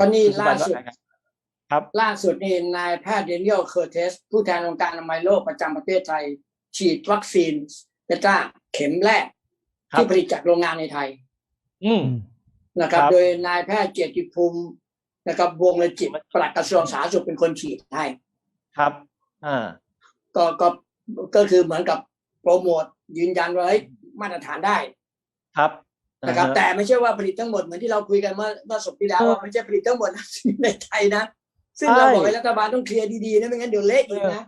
ก็นี่คุณสุล่าบันว่าสุดไงครับครับล่าสุดนี่นายแพทย์เดนิเอลเคอร์เทส ผู้แทนองค์การอนามัยโลกประจำประเทศไทย ฉีดวัคซีนเบต้าเข็มแรกครับที่ผลิตจากโรงงานในไทย อืมนะครับครับ โดยนายแพทย์เกียรติภูมินะครับวงศ์เลจิตปลัดกระทรวงสาธารณสุขเป็นคนฉีดให้ครับอ่าก็ก็ก็คือเหมือนกับโปรโมทยืนยันว่าเฮ้ยมาตรฐานได้ ครับ นะครับอ่าฮแต่ไม่ใช่ว่าผลิตทั้งหมดเหมือนที่เราคุยกันเมื่อเมื่อสุดที่แล้วเออว่าไม่ใช่ผลิตทั้งหมดในไทยนะซึ่งใช่เราบอกให้รัฐบาลต้องเคลียร์ดีๆนะไม่งั้นเดี๋ยวเละอีกนะ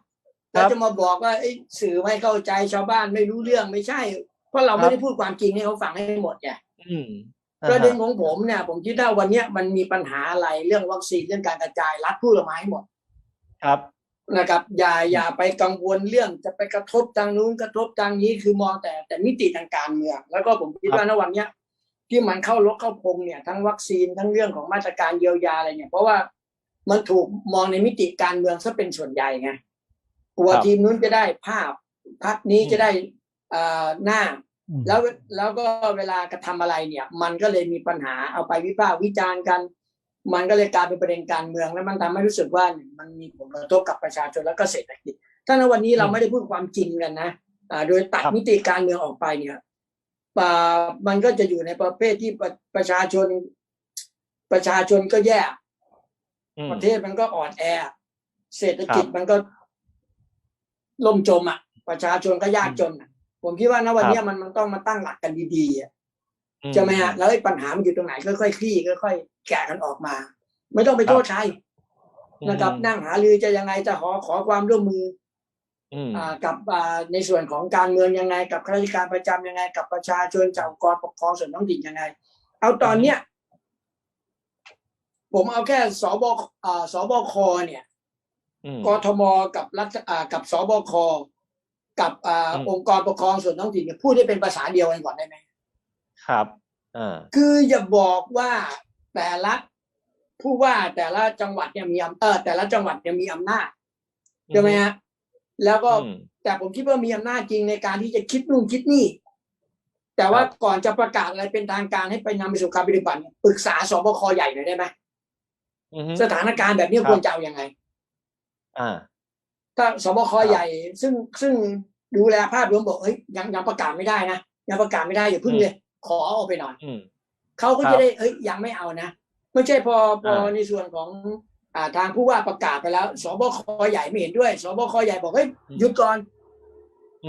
เราจะมาบอกว่าเอ้ยสื่อไม่เข้าใจชาวบ้านไม่รู้เรื่องไม่ใช่ เพราะเราไม่ได้พูดความจริงให้เขาฟังให้หมดไงอืมประเด็นของผมเนี่ย ผมคิดว่าวันเนี้ยมันมีปัญหาอะไรเรื่องวัคซีนเรื่องการกระจายรัฐพูดออกมาให้หมด ครับนะครับ อย่าอย่าไปกังวลเรื่องจะไปกระทบทางนู้นกระทบทางนี้คือมองแต่แต่มิติทางการเมืองแล้วก็ผมคิดว่าณวันเนี้ย ที่มันเข้ารกเข้าพงเนี่ยทั้งวัคซีนทั้งเรื่องของมาตรการเยียวยาอะไรเนี่ย เพราะว่ามันถูกมองในมิติการเมืองซะเป็นส่วนใหญ่ไงกลัวครับทีมนู้นจะได้ภาพพักนี้อืมจะได้อ่าหน้าอืมแล้วแล้วก็เวลากระทำอะไรเนี่ย มันก็เลยมีปัญหาเอาไปวิพากษ์วิจารณ์กัน มันก็เลยกลายเป็นประเด็นการเมืองแล้วมันทำให้รู้สึกว่าหนึ่งมันมีผลกระทบกับประชาชนแล้วก็เศรษฐกิจถ้าในวันนี้เราไม่ได้พูดความจริงกันนะอ่าโดยตัดครับมิติการเมืองออกไปเนี่ย ป่ามันก็จะอยู่ในประเภทที่ประประชาชน ประชาชนก็แย่อืมประเทศมันก็อ่อนแอ เศรษฐกิจครับมันก็ล่มจมอะ ประชาชนก็ยากจนอะผมคิดว่าณวันเนี้ยมันมันต้องมาตั้งหลักกันดีๆอะอืใช่ไหมฮะแล้วไอ้ปัญหามันอยู่ตรงไหนค่อยๆคลี่ค่อยๆแกะกันออกมา ไม่ต้องไปโทษใครนะครับอืมนั่งหารือจะยังไงจะขอขอความร่วมมืออืมอ่า กับอ่าในส่วนของการเมืองยังไง กับข้าราชการประจำยังไง กับประชาชนจากองค์กรปกครองส่วนท้องถิ่นยังไง เอาตอนเนี้ยผมเอาแค่สบอ่าสบคเนี่ยอืมกทมกับรัฐอ่ากับสบคกับอ่าอืมองค์กรปกครองส่วนท้องถิ่นเนี่ยพูดได้เป็นภาษาเดียวกันก่อนได้ไหมครับอ่าคืออย่าบอกว่าแต่ละผู้ว่าแต่ละจังหวัดเนี่ยมีอำเออแต่ละจังหวัดเนี่ยมีอำนาจใช่ไหมฮะ แล้วก็อืมแต่ผมคิดว่ามีอำนาจจริงในการที่จะคิดนู่นคิดนี่ แต่ว่าครับก่อนจะประกาศอะไรเป็นทางการให้ไปนำไปสู่การปฏิบัติเนี่ยปรึกษาสบคใหญ่หน่อยได้ไหมอืมสถานการณ์แบบนี้ครับควรจะเอายังไงอ่าถ้าสบคครับใหญ่ ซึ่งซึ่งดูแลภาพรวมบอกเฮ้ยยังยังประกาศไม่ได้นะยังประกาศไม่ได้อย่าพึ่งเลย ขอเอาไปหน่อยอืมเขาก็ครับจะได้เอ้ยยังไม่เอานะไม่ใช่พอพออ่าในส่วนของอ่า ทางผู้ว่าประกาศไปแล้วสบคใหญ่ไม่เห็นด้วยสบคใหญ่บอกเฮ้ยหยุดก่อน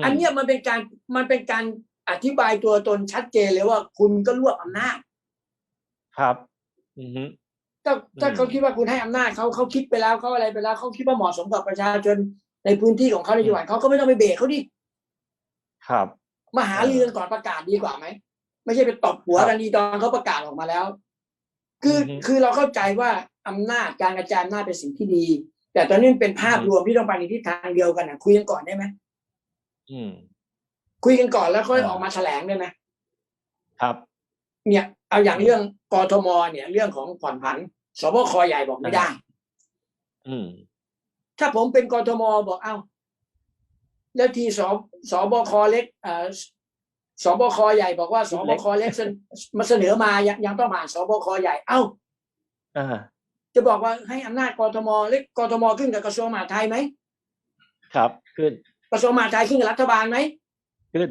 มอันเนี้ยมันเป็นการมันเป็นการอธิบายตัวตนชัดเจนเลยว่าคุณก็รวบอำนาจครับอืมถ้าถ้าอืมเขาคิดว่าคุณให้อำนาจเขาเขาคิดไปแล้วเขาอะไรไปแล้วเขาคิดว่าเหมาะสมกับประชาชนในพื้นที่ของเขาในจังหวัดเขาก็ไม่ต้องไปเบรกเขาดิครับมาหารือกันก่อนประกาศดีกว่าไหมไม่ใช่ไปตบหัวกันดีตอนเขาประกาศออกมาแล้ว คืออือฮึคือเราเข้าใจว่า อำนาจการกระจายอำนาจเป็นสิ่งที่ดี แต่ตอนนี้มันเป็นภาพอือฮึรวมที่ต้องไปในทิศทางเดียวกันนะคุยกันก่อนได้ไหมอืม คุยกันก่อนแล้วค่อยอ่าออกมาแถลงได้ไหมครับ เนี่ยเอาอย่างเรื่องกทมเนี่ย เรื่องของผ่อนผันสบคใหญ่บอกไม่ได้ อืม ถ้าผมเป็นกทมบอกเอ้า แล้วทีสสบคเล็กเอ่อสบคใหญ่บอกว่าสบคเล็กเสนมาเสนอมายังยังต้องผ่านสบคใหญ่ เอ้าอ่า จะบอกว่าให้อำนาจกทมเล็กกทมขึ้นกับกระทรวงมหาดไทยไหมครับ ขึ้นกระทรวงมหาดไทยขึ้นกับรัฐบาลไหมขึ้น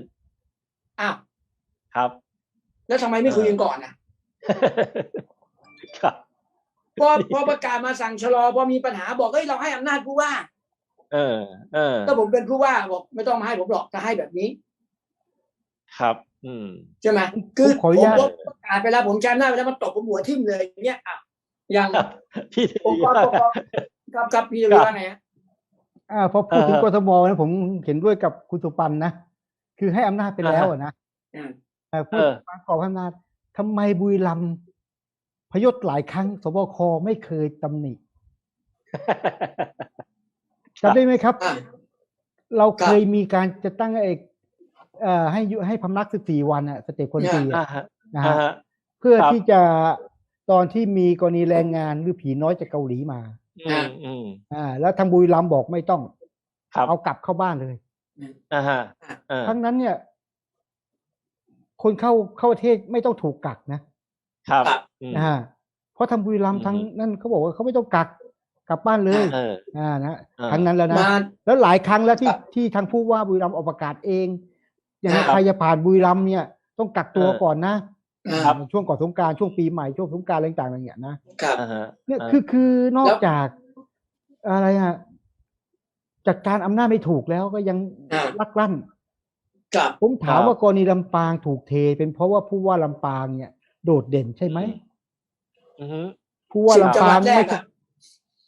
อ้าวครับ แล้วทำไมไม่คุยกันก่อนอะครับพอพอประกาศมาสั่งชะลอพอมีปัญหาบอกเฮ้ยเราให้อำนาจผู้ว่า เออ เออถ้าผมเป็นผู้ว่าบอกไม่ต้องมาให้ผมหรอกถ้าให้แบบนี้ ครับ อืมใช่ไหมคือผมขออนุญาตผมประกาศไปแล้วผมใช้อำนาจไปแล้วมาตบผมหัวทิ่มเลยเนี่ยอะ อย่างพี่องค์กรปกครองครับครับพี่จะครับว่าไงฮะอ่าพอพูดถึงเออกทมนะผมเห็นด้วยกับคุณสุปันนะ คือให้อำนาจไปแล้วอะนะอืมแต่พูดเออมากรอบอำนาจทำไมบุรีรัมย์พยศหลายครั้งสบคไม่เคยตำหนิจำได้ไหมครับอะเราครับเคยมีการจะตั้งไอ้เอ่อให้ยุให้พำนักสิบสี่วันอะสเตจคนตีอ่าอะฮะนะอ่าฮะฮะเพื่อครับที่จะ ตอนที่มีกรณีแรงงานหรือผีน้อยจากเกาหลีมาอืมอืมอ่า แล้วทางบุรีรัมย์บอกไม่ต้องครับเอากลับเข้าบ้านเลยอ่าฮะอ่าทั้งนั้นเนี่ย คนเข้าเข้าประเทศไม่ต้องถูกกักนะครับอืมนะฮะเพราะราะทางบุรีรัมย์อืมทางนั่นเขาบอกว่าเขาไม่ต้องกักกลับบ้านเลยเอออ่านะอ่าครั้งนั้นแล้วนะมาแล้วหลายครั้งแล้วที่ครับที่ทางผู้ว่าบุรีรัมย์ออกประกาศเองอย่างครับใครจะผ่านบุรีรัมย์เนี่ย ต้องกักตัวเออก่อนนะอ่า ครับช่วงก่อนสงกรารช่วงปีใหม่ช่วงสงกรารอะไรต่างๆอย่างเงี้ยนะครับอ่าฮะเนี่ยอ่าคือคือนอแล้กวจากอะไรอะจัดการอำนาจไม่ถูกแล้วก็ยังอ่าลักลั่นครับผมถามครับว่ากรณีลำปางถูกเท เป็นเพราะว่าผู้ว่าลำปางเนี่ย โดดเด่นใช่ไหมอือฮึผู้ว่าสิบจังลำหปาวังดแรไม่กใช่อะ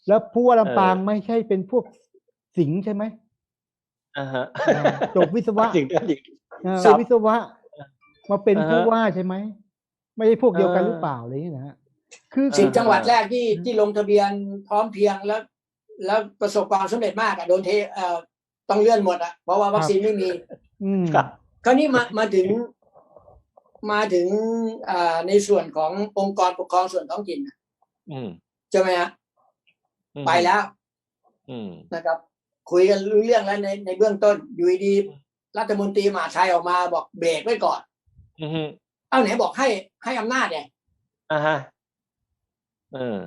แล้วผู้ว่าลำปางเออไม่ใช่เป็นพวกสิงห์ใช่ไหมอ่าฮะอ่าจบวิศวะจริงๆจริงอ่าครับวิศวะมาเป็นอ่าฮะผู้ว่าใช่ไหม ไม่ใช่พวกเดียวกันเออหรือเปล่าอะไรอย่างเงี้ยนะฮะคือสิบเออจังหวัดแรกที่ที่ลงทะเบียนพร้อมเพรียงแล้ว แล้วประสบความสำเร็จมากอะโดนเทเอ่อต้องเลื่อนหมดอะเพราะว่าวัคซีนไม่มี อืมครับคราวนี้มามาถึงมาถึงอ่าในส่วนขององค์กรปกครองส่วนท้องถิ่นน่ะอืมใช่ไหมฮะอืมไปแล้ว อืมนะครับ คุยกันรู้เรื่องแล้วในในเบื้องต้นอยู่ดีๆรัฐมนตรีมหาดไทยออกมาบอกเบรกไว้ก่อนอือฮึ เอาไหนบอกให้ให้อำนาจไงอ่าฮะเออ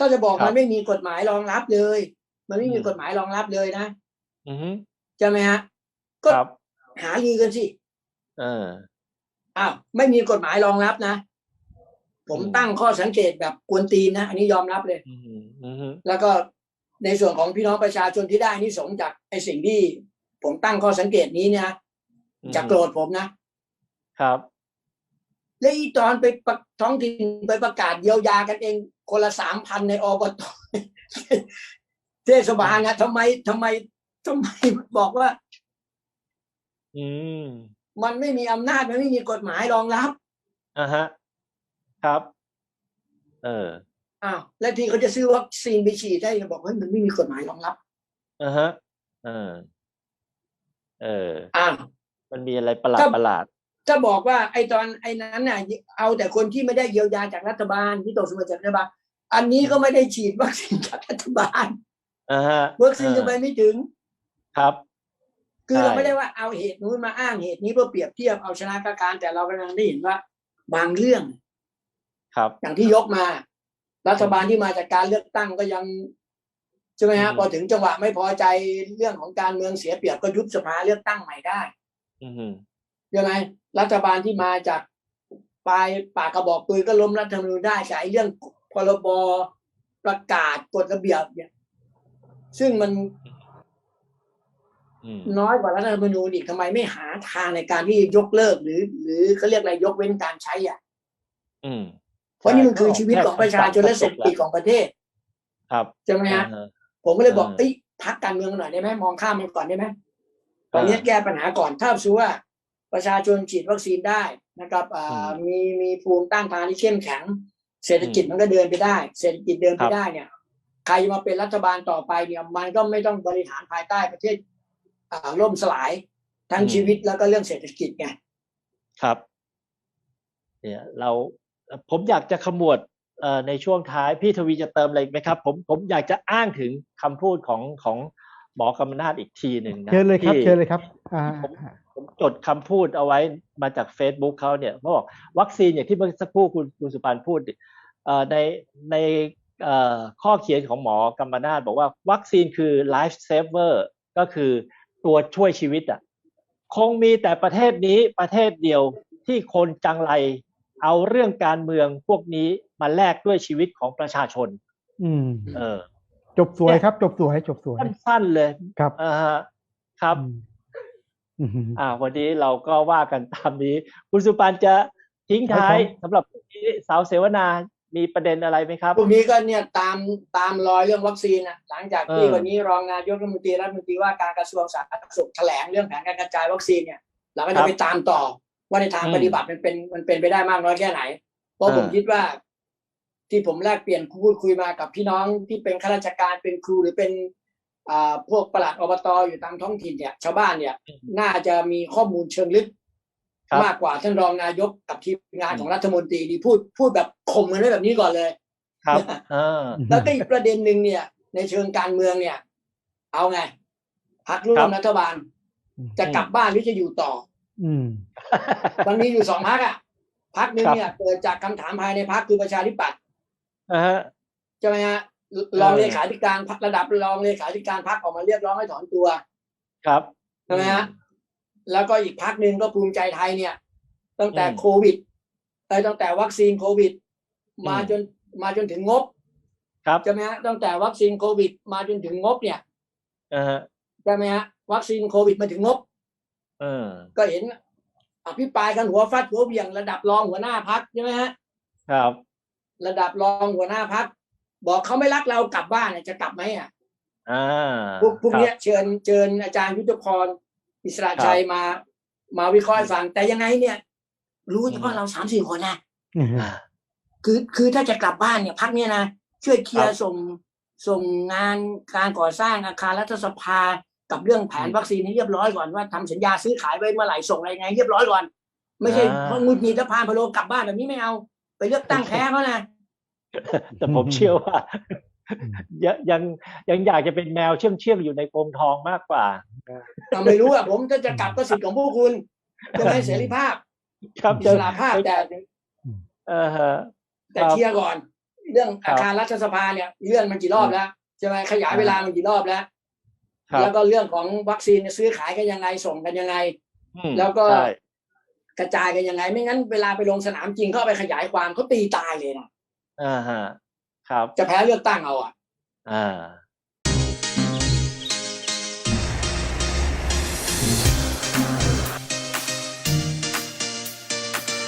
ก็จะบอกครับมันไม่มีกฎหมายรองรับเลย มันไม่มีอืมกฎหมายรองรับเลยนะอือฮึใช่ไหมฮะก็ครับหาลือกันสิเอออ้าวไม่มีกฎหมายรองรับนะผมอืมตั้งข้อสังเกตแบบกวนตีนนะอันนี้ยอมรับเลยอืมอือฮึแล้วก็ในส่วนของพี่น้องประชาชนที่ได้อานี่สงส์จากไอ้สิ่งที่ผมตั้งข้อสังเกตนี้เนี่ยนะจะโกรธผมนะครับ และอีตอนไปประท้องถิ่นไปประกาศเยียวยากันเอง คนละสามพันในอบตเทศบาลนะทำไมทำไมทำไมบอกว่า อืมมันไม่มีอำนาจมันไม่มีกฎหมายรองรับอ่าฮะ ครับ เอออ้าวแล้วที่เขาจะซื้อวัคซีนไปฉีดได้ก็บอกว่ามันไม่มีกฎหมายรองรับอ่าฮะเออ เอออ้าวมันมีอะไรประหลาดครับประหลาด จะบอกว่าไอ้ตอนไอ้นั้นน่ะเอาแต่คนที่ไม่ได้เยียวยาจากรัฐบาลที่ตกสมรจากรัฐบาลอันนี้ก็ไม่ได้ฉีดวัคซีนจากรัฐบาลอ่าฮะวัคซีนจะไปไม่ถึงครับ คือใช่เราไม่ได้ว่าเอาเหตุนู้นมาอ้างเหตุนี้เพื่อเปรียบเทียบเอาชนะกับการ แต่เรากำลังได้เห็นว่า บางเรื่อง ครับ อย่างที่ยกมา รัฐบาลที่มาจากการเลือกตั้งก็ยังใช่ไหมฮะอืมพอถึงจังหวะไม่พอใจเรื่องของการเมืองเสียเปรียบก็ยุบสภาเลือกตั้งใหม่ได้ อื อฮึใช่ไหมรัฐบาลที่มาจากปลายปากกระบอกปืนก็ล้มรัฐธรรมนูญได้แต่ไอ้เรื่องพรบประกาศกฎระเบียบเนี่ย ซึ่งมันอืมน้อยกว่ารัฐธรรมนูญอีกทำไมไม่หาทางในการที่ยกเลิกหรือ หรือเขาเรียกอะไรยกเว้นการใช้อะอืมเพราะนี่มันคือชีวิตของประชาชนและเศรษฐกิจของประเทศ ครับใช่ไหมอ่าฮะฮะผมก็เลยบอกเออเอ้ยพักการเมืองหน่อยได้ไหมมองข้ามมันก่อนได้ไหมตอนนี้แก้ปัญหาก่อนถ้าสมมุติว่า ประชาชนฉีดวัคซีนได้นะครับอ่ามีมีภูมิต้านทานที่เข้มแข็ง เศรษฐกิจมันก็เดินไปได้ เศรษฐกิจเดินไปได้เนี่ย ใครมาเป็นรัฐบาลต่อไปเนี่ย มันก็ไม่ต้องบริหารภายใต้ประเทศอ่าล่มสลายทั้งชีวิตแล้วก็เรื่องเศรษฐกิจไงครับ เนี่ยเราผมอยากจะขมวดเอ่อในช่วงท้ายพี่ทวีจะเติมอะไรอีกไหมครับ ผมผมอยากจะอ้างถึงคำพูดของของหมอกำมนาดอีกทีหนึ่งนะเชิญเลยครับที่เชิญเลยครับอ่าผม ผมจดคำพูดเอาไว้มาจาก Facebook เขาเนี่ยเขาบอกวัคซีนอย่างที่เมื่อสักครู่คุณคุณสุปานพูดเอ่อในในเอ่อข้อเขียนของหมอกำมนาดบอกว่าวัคซีนคือ life saver ก็คือตัวช่วยชีวิตอะคงมีแต่ประเทศนี้ประเทศเดียวที่คนจังไรเอาเรื่องการเมืองพวกนี้มาแลกด้วยชีวิตของประชาชน อืม เออ จบสวยครับ จบสวยจบสวยสั้นๆเลยครับอ่าฮะครับ อืมอืมอ่า วันนี้เราก็ว่ากันตามนี้ คุณสุปานจะทิ้งท้ายครับผมสำหรับพรุ่งนี้สาวเสวนามีประเด็นอะไรไหมครับพวกนี้ก็เนี่ยตามตามรอยเรื่องวัคซีนอะหลังจากที่เออวันนี้รองนายกรัฐมนตรีรัฐมนตรีว่าการกระทรวงสาธารณสุขแถลงเรื่องแผนการกระจายวัคซีนเนี่ยเราก็จะไปตามต่อว่าในทางอืมปฏิบัติมันเป็นมันเป็นไปได้มากน้อยแค่ไหน เพราะอ่าผมคิดว่า ที่ผมแลกเปลี่ยนพูดคุยมากับพี่น้องที่เป็นข้าราชการเป็นครูหรือเป็นอ่า พวกปลัดอบตอยู่ตามท้องถิ่นเนี่ยชาวบ้านเนี่ย น่าจะมีข้อมูลเชิงลึกครับมากกว่าท่านรองนายกกับทีมงานของรัฐมนตรีดีพูดพูดแบบข่มกันไว้แบบนี้ก่อนเลย ครับอ่าแล้วก็อีกประเด็นหนึ่งเนี่ย ในเชิงการเมืองเนี่ย เอาไงพักร่วครัมบรัฐบาล จะกลับบ้านหรือจะอยู่ต่อ อืมมันมีอยู่สองพักอะพักหนึ่งครับเนี่ยเกิดจากคำถามภายในพักคือประชาธิปัตย์อ่าฮะใช่ไหมฮะ รองเลขาธิการพรรคระดับรองเลขาธิการพรรคออกมาเรียกร้องให้ถอนตัว ครับใช่ไหมฮะแล้วก็อีกพักหนึ่งก็ภูมิใจไทยเนี่ย ตั้งแต่อืมโควิดเอ้ยตั้งแต่วัคซีนโควิด มาอืมจนมาจนถึงงบ ครับใช่ไหมฮะตั้งแต่วัคซีนโควิด มาจนถึงงบเนี่ยอ่าฮะใช่ไหมฮะวัคซีนโควิดมาถึงงบเออก็เห็นอภิปรายกันหัวฟาดหัวเบี่ยงระดับรองหัวหน้าพักใช่ไหมฮะครับ ระดับรองหัวหน้าพัก บอกเขาไม่รักเรากลับบ้านเนี่ยจะกลับไหมอะอ่าพวกพวกครับเนี้ยเชิญเชิญอาจารย์ยุทธพรอิสระชัยมา มาวิเคราะห์ให้ฟัง แต่ยังไงเนี่ย รู้เฉพาะเราสามสี่คนนะอ่าคือคือถ้าจะกลับบ้านเนี่ยพักเนี่ยนะช่วยเคลียครัร์บส่งส่งงานการก่อสร้างอาคารรัฐสภากับเรื่องแผนอืมวัคซีนให้เรียบร้อยก่อนว่าทำสัญญาซื้อขายไว้เมื่อไหร่ส่งอะไรไง เรียบร้อยก่อน ไม่ใช่อ่าพอหงุดหงิดแล้วพานพะโลกลับบ้านแบบนี้ไม่เอา ไปเลือกตั้งแพ้เขานะ แต่ผมเชื่อว่ายังยังยังอยากจะเป็นแมวเชื่อมเชื่อมๆอยู่ในกรงทองมากกว่าเราไม่รู้อะผมถ้าจะกลับก็สิทธิ์ของพวกคุณจะให้เสรีภาพครับอิจะสระภาพแต่เออฮะแต่ครับเคลียร์ก่อน เรื่องครัอาบคารรัฐสภาเนี่ยเลื่อนมันกี่รอบแล้วใช่ไหมขยายเวลามันกี่รอบแล้วครับแล้วก็เรื่องของวัคซีนเนี่ยซื้อขายกันยังไงส่งกันยังไงอืมแล้วก็ใช่กระจายกันยังไง ไม่งั้นเวลาไปลงสนามจริงเข้าไปขยายความเขาตีตายเลยนะ อ่าฮะ ครับ จะแพ้เลือกตั้งเอาอะ อ่า